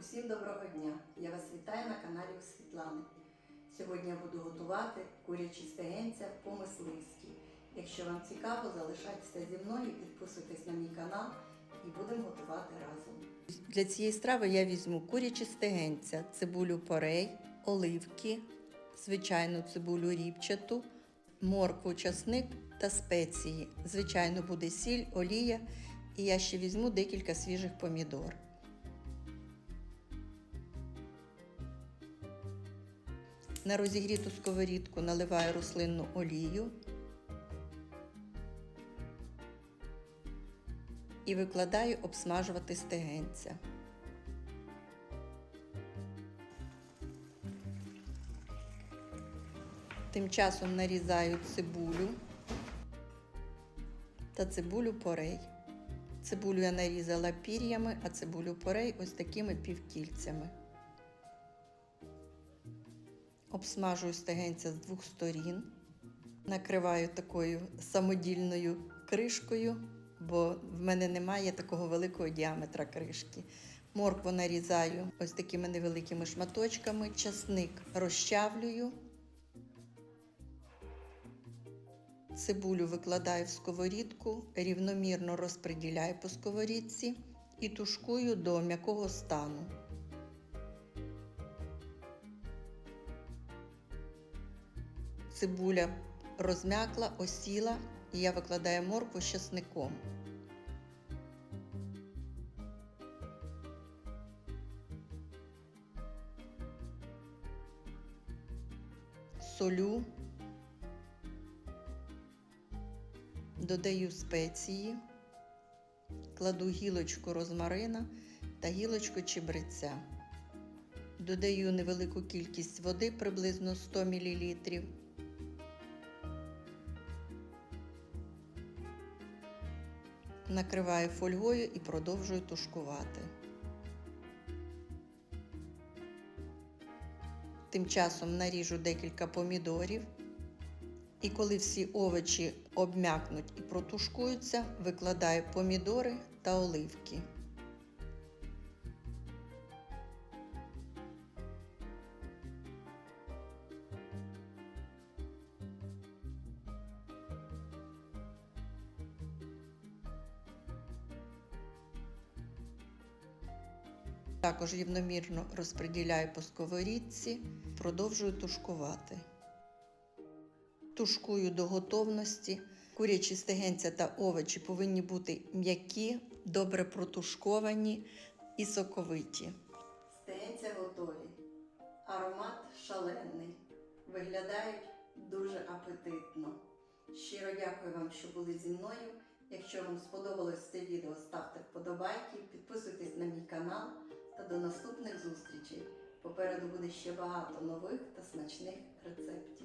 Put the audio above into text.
Усім доброго дня! Я вас вітаю на каналі у Світлани. Сьогодні я буду готувати курячі стегенця по-мисливськи. Якщо вам цікаво, залишайтеся зі мною, підписуйтесь на мій канал і будемо готувати разом. Для цієї страви я візьму курячі стегенця, цибулю порей, оливки, звичайну цибулю ріпчату, моркву, часник та спеції. Звичайно, буде сіль, олія, і я ще візьму декілька свіжих помідор. На розігріту сковорідку наливаю рослинну олію і викладаю обсмажувати стегенця. Тим часом нарізаю цибулю та цибулю порей. Цибулю я нарізала пір'ями, а цибулю порей ось такими півкільцями. Обсмажую стегенця з двох сторін, накриваю такою самодільною кришкою, бо в мене немає такого великого діаметра кришки. Моркву нарізаю ось такими невеликими шматочками, часник розчавлюю, цибулю викладаю в сковорідку, рівномірно розподіляю по сковорідці і тушкую до м'якого стану. Цибуля розм'якла, осіла, і я викладаю моркву з часником. Солю, додаю спеції, кладу гілочку розмарина та гілочку чебреця. Додаю невелику кількість води, приблизно 100 мл. Накриваю фольгою і продовжую тушкувати. Тим часом наріжу декілька помідорів. І коли всі овочі обм'якнуть і протушкуються, викладаю помідори та оливки. Також рівномірно розподіляю по сковорідці, продовжую тушкувати. Тушкую до готовності. Курячі стегенця та овочі повинні бути м'які, добре протушковані і соковиті. Стегенця готові. Аромат шалений. Виглядають дуже апетитно. Щиро дякую вам, що були зі мною. Якщо вам сподобалось це відео, ставте вподобайки, підписуйтесь на мій канал та до наступних зустрічей. Попереду буде ще багато нових та смачних рецептів.